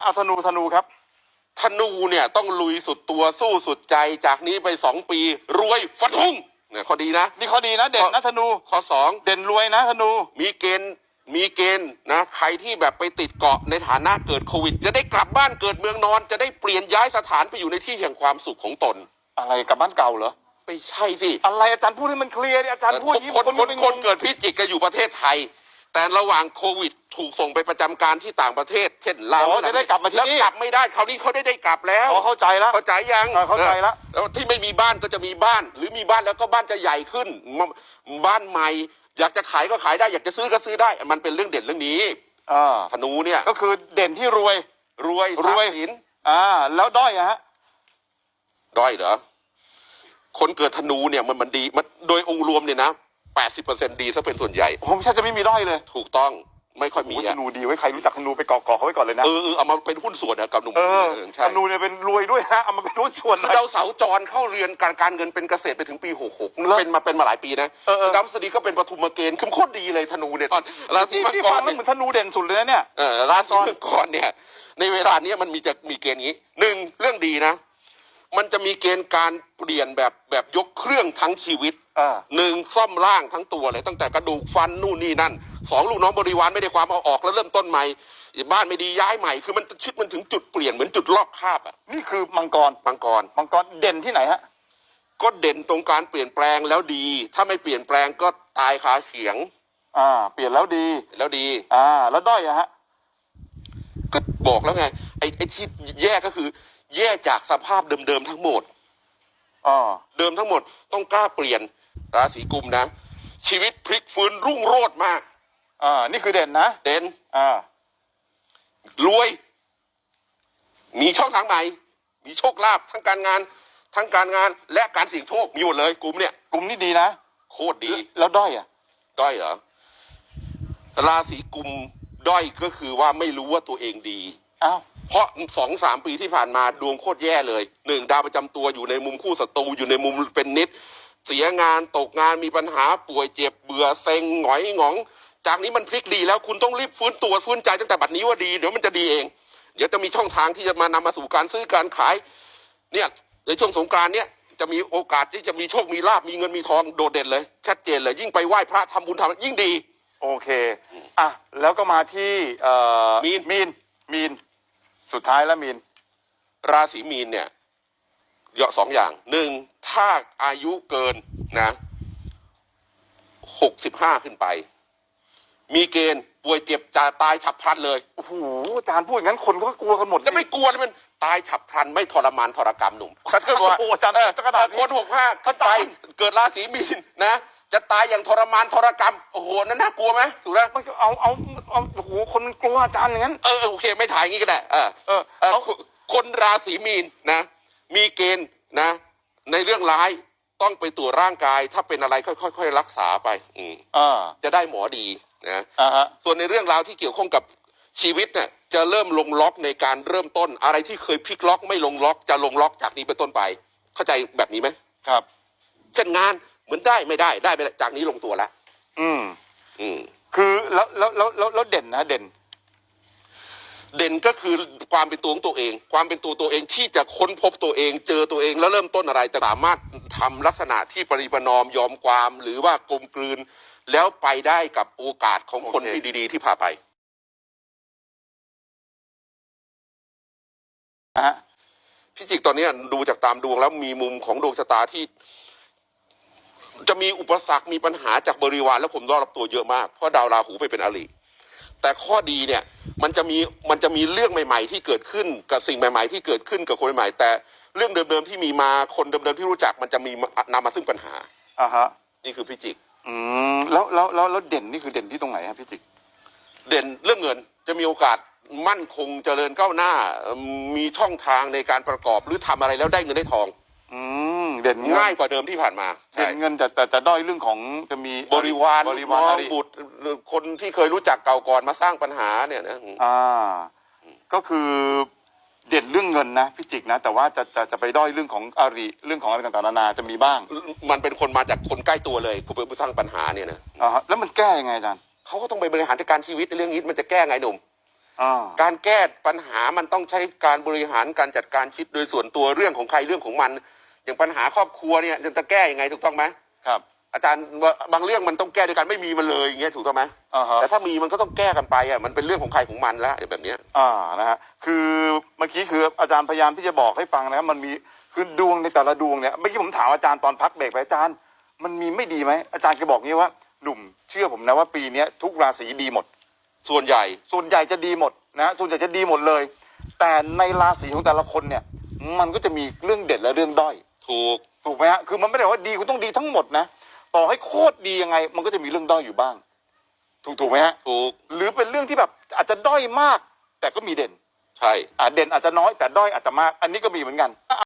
เอาธนูธนูครับ ธนูเนี่ยต้องลุยสุดตัวสู้สุดใจจากนี้ไปสองปี รวยฟันธงเนี่ยข้อดีนะ นี่ข้อดีนะ เด่นนะธนูข้อสองเด่นรวยนะธนู มีเกณฑ์มีเกณฑ์นะใครที่แบบไปติดเกาะในฐานะเกิดโควิด จะได้กลับบ้านเกิดเมืองนอน จะได้เปลี่ยนย้ายสถานไปอยู่ในที่แห่งความสุขของตน อะไรกับบ้านเก่าเหรอไม่ใช่สิอะไรอาจารย์พูดให้มันเคลียร์ดิอาจารย์พูดอย่างนี้คนคนไม่คนงงเกิดพิจิกก็อยู่ประเทศไทย แต่ระหว่างโควิดถูกส่งไปประจำการที่ต่างประเทศ เช่นลาวอ๋อจะได้กลับมาที่แล้วนี่กลับไม่ได้คราวนี้เขาได้ได้กลับแล้ว อ๋อเข้าใจแล้ว เข้าใจยังเออเข้าใจละแล้วที่ไม่มีบ้านก็จะมีบ้าน หรือมีบ้านแล้วก็บ้านจะใหญ่ขึ้นมบ้านใหม่ อยากจะขายก็ขายได้ อยากจะซื้อก็ซื้อได้ มันเป็นเรื่องเด่นเรื่องนี้อ่าธนูเนี่ยก็คือเด่นที่รวย รวยรวยทรัพย์สินอ่าแล้วด้อยอะฮะ ด้อยเหรอคนเกิดธนูเนี่ยมันมันดีมันโดยองค์รวมเนี่ยนะ แปดสิบเปอร์เซ็นดีซะเป็นส่วนใหญ่ ผมแทบจะไม่มีด้อยเลยถูกต้องไม่ค่อยมีโอ้ธอะนูดีไว้ยใครรู้จักธนูไปเกาะเกาะเขาไว้ก่อนเลยนะ เออเออเอามาเป็นหุ้นส่วนนะกับหนุ่มเออเออใช่ธนูเนี่ยเป็นรวยด้วยนะเอามาเป็นหุ้นส่วนหน่อย ดาวเสาร์จรเข้าเรียนการการเงินเป็นเกษตรไปถึงปีหกหกเหรอเป็นมาเป็นมาหลายปีนะเออเออ ดาวพฤษฎีก็เป็นปฐุมเกณฑ์คือโคตรดีเลยธนูเนี่ยตอนราศีที่มังที่กฟัรงมันเนี่ยเหมือนธนูเด่นสุดเลยนะเนี่ย เออราศีมังกรเนี่ยในเวลาเนี้ยมันมีจะมีเกณฑ์นี้หนึ่งเรื่องดีนะ มันจะมีเกณฑ์การเปลี่ยนแบบแบบยกเครื่องทั้งชีวิตอ่า หนึ่งซ่อมร่างทั้งตัวเลย ตั้งแต่กระดูกฟันนู่นนี่นั่นสองลูกน้องบริวารไม่ได้ความเอาออกแล้วเริ่มต้นใหม่บ้านไม่ดีย้ายใหม่คือมันชิดมันถึงจุดเปลี่ยนเหมือนจุดลอกคราบอะนี่คือมังกรมังกรมังกรเด่นที่ไหนฮะก็เด่นตรงการเปลี่ยนแปลงแล้วดี ถ้าไม่เปลี่ยนแปลงก็ตายคาเขียง อ่า เปลี่ยนแล้วดีแล้วดี อ่า แล้วด้อยอะฮะก็บอกแล้วไงไอ้ไอ้ที่แย่ก็คือ แย่จากสภาพเดิมๆทั้งหมดอ่าเดิมทั้งหมดต้องกล้าเปลี่ยน ราศีกุมนะ ชีวิตพลิกฟื้นรุ่งโรจน์มาก อ่า นี่คือเด่นนะ เด่นอ่ารวย มีช่องทางใหม่ มีโชคลาภทั้งการงาน ทั้งการงานและการเสี่ยงโชคมีหมดเลยกลุ่มเนี่ยกลุ่มนี้ดีนะ โคตรดี แล้วด้อยอะด้อยเหรอ ราศีกุมด้อยก็คือว่าไม่รู้ว่าตัวเองดีอ้าวเพราะสองสามปีที่ผ่านมาดวงโคตรแย่เลยหนึ่งดาวประจำตัวอยู่ในมุมคู่ศัตรูอยู่ในมุมเป็นนิด เสียงานตกงานมีปัญหาป่วยเจ็บเบื่อเซ็งหงอยหงอง จากนี้มันพลิกดีแล้วคุณต้องรีบฟื้นตัวฟื้นใจตั้งแต่บัดนี้ว่าดีเดี๋ยวมันจะดีเอง เดี๋ยวจะมีช่องทางที่จะมานำมาสู่การซื้อการขายเนี่ยในช่วงสงกรานต์เนี่ยจะมีโอกาสที่จะมีโชคมีลาบมีเงินมีทองโดดเด่นเลย ชัดเจนเลย ยิ่งไปไหว้พระทำบุญทำยิ่งดี โอเคอะแล้วก็มาที่เอ่อมีนมีนมีนสุดท้ายแล้วมีนราศีมีนเนี่ยเยอะสองอย่างหนึ่ง ถ้าอายุเกินนะหกสิบห้าขึ้นไป มีเกณฑ์ป่วยเจ็บจะตายฉับพลันเลยโอ้โหอาจารย์พูดอย่างนั้นคนก็กลัวกันหมดจะไม่กลัวเลยมันตายฉับพลันไม่ทรมานทรกรรมหนุ่มถ้าเกิดว่าโอ้โหอาจารย์เออขนาดนี้คนหกห้าขึ้นไปอาจารย์เกิดราศีมีนนะจะตายอย่างทรมานทรกรรมโอ้โหนั่นน่ากลัวไหมถูกแล้วมันก็เอาเอาเอาโอ้โหคนมันกลัวอาจารย์อย่างนั้นเออเออโอเคไม่ถ่ายอย่างงี้ก็ได้เออเออเออเอาคนคนราศีมีนนะ มีเกณฑ์นะ ในเรื่องร้ายต้องไปตรวจร่างกาย ถ้าเป็นอะไรค่อยๆรักษาไป อืมอ่าจะได้หมอดีนะอ่าฮะส่วนในเรื่องราวที่เกี่ยวข้องกับชีวิตเนี่ยจะเริ่มลงล็อกในการเริ่มต้นอะไรที่เคยพลิกล็อกไม่ลงล็อกจะลงล็อกจากนี้เป็นต้นไป เข้าใจแบบนี้ไหมครับ เช่นงานเหมือนได้ไม่ได้ได้ไม่ได้จากนี้ลงตัวแล้วอืมอืม คือแล้วแล้วแล้วแล้วแล้วเด่นนะเด่น เด่นก็คือความเป็นตัวของตัวเอง ความเป็นตัวตัวเองที่จะค้นพบตัวเอง เจอตัวเองแล้วเริ่มต้นอะไรแต่สามารถทำลักษณะที่ปริประนอมยอมความ หรือว่ากลมกลืน แล้วไปได้กับโอกาสของคนโอเคที่ดี ๆ ที่พาไปนะฮะพี่จิกตอนนี้ดูจากตามดวงแล้วมีมุมของดวงชะตาที่ จะมีอุปสรรคมีปัญหาจากบริวารและผมรอรับตัวเยอะมากเพราะดาวราหูไปเป็นอริ แต่ข้อดีเนี่ยมันจะมีมันจะมีเรื่องใหม่ๆ ที่เกิดขึ้นกับสิ่งใหม่ ๆ ที่เกิดขึ้นกับคนใหม่ๆแต่เรื่องเดิมๆที่มีมาคนเดิมๆที่รู้จักมันจะมีนำมาซึ่งปัญหาอ่าฮะนี่คือพี่จิกอืมแล้วแล้วแล้วแล้วเด่นนี่คือเด่นที่ตรงไหนฮะพี่จิก เด่นเรื่องเงินจะมีโอกาสมั่นคงเจริญก้าวหน้าเอิ่มมีช่องทางในการประกอบหรือทำอะไรแล้วได้เงินได้ทอง อืม เด่นเงินง่ายกว่าเดิมที่ผ่านมาเด่ใช่นเงินแต่แต่แต่ด้อยเรื่องของจะมีบริวารบริวารน้อองริบุตรหรือคนที่เคยรู้จักเก่าก่อนมาสร้างปัญหาเนี่ยนะอ่า ก็คือเด่นเรื่องเงินนะพี่จิกนะ แต่ว่าจะจะจะไปด้อยเรื่องของอาริเรื่องของอะไรต่างๆนานาจะมีบ้าง มันเป็นคนมาจากคนใกล้ตัวเลยผู้เป็นผู้สร้างปัญหาเนี่ยนะอ่าฮะแล้วมันแก้ยังไงอาจารย์เขาก็ต้องไปบริหารจัดการชีวิตในเรื่องนี้มันจะแก้ไงหนุ่มอ่าการแก้ปัญหามันต้องใช้การบริหารการจัดการชีวิตโดยส่วนตัวเรื่องของใครเรื่องของมัน อย่างปัญหาครอบครัวเนี่ยจะแก้ยังไงถูกต้องไหมครับ อาจารย์บางเรื่องมันต้องแก้ด้วยกันไม่มีมันเลยอย่างเงี้ยถูกต้องไหมอ่าฮะแต่ถ้ามีมันก็ต้องแก้กันไปอะมันเป็นเรื่องของใครของมันแล้วแบบเนี้ยอ่านะฮะคือเมื่อกี้คืออาจารย์พยายามที่จะบอกให้ฟังนะครับมันมีคือดวงในแต่ละดวงเนี่ยเมื่อกี้ผมถามอาจารย์ตอนพักเบรกไปอาจารย์ มันมีไม่ดีไหมอาจารย์ก็บอกงี้ว่าหนุ่มเชื่อผมนะว่าปีเนี้ยทุกราศีดีหมด ส่วนใหญ่ ส่วนใหญ่จะดีหมดนะส่วนใหญ่จะดีหมดเลย แต่ในราศีของแต่ละคนเนี่ย มันก็จะมีเรื่องเด็ดและเรื่องด้อย ถูกถูกไหมฮะคือมันไม่ได้ว่าดีคุณต้องดีทั้งหมดนะต่อให้โคตรดียังไง มันก็จะมีเรื่องด้อยอยู่บ้าง ถูกถูกไหมฮะถูกหรือเป็นเรื่องที่แบบอาจจะด้อยมาก แต่ก็มีเด่นใช่ อ่าเด่นอาจจะน้อยแต่ด้อยอาจจะมาก อันนี้ก็มีเหมือนกัน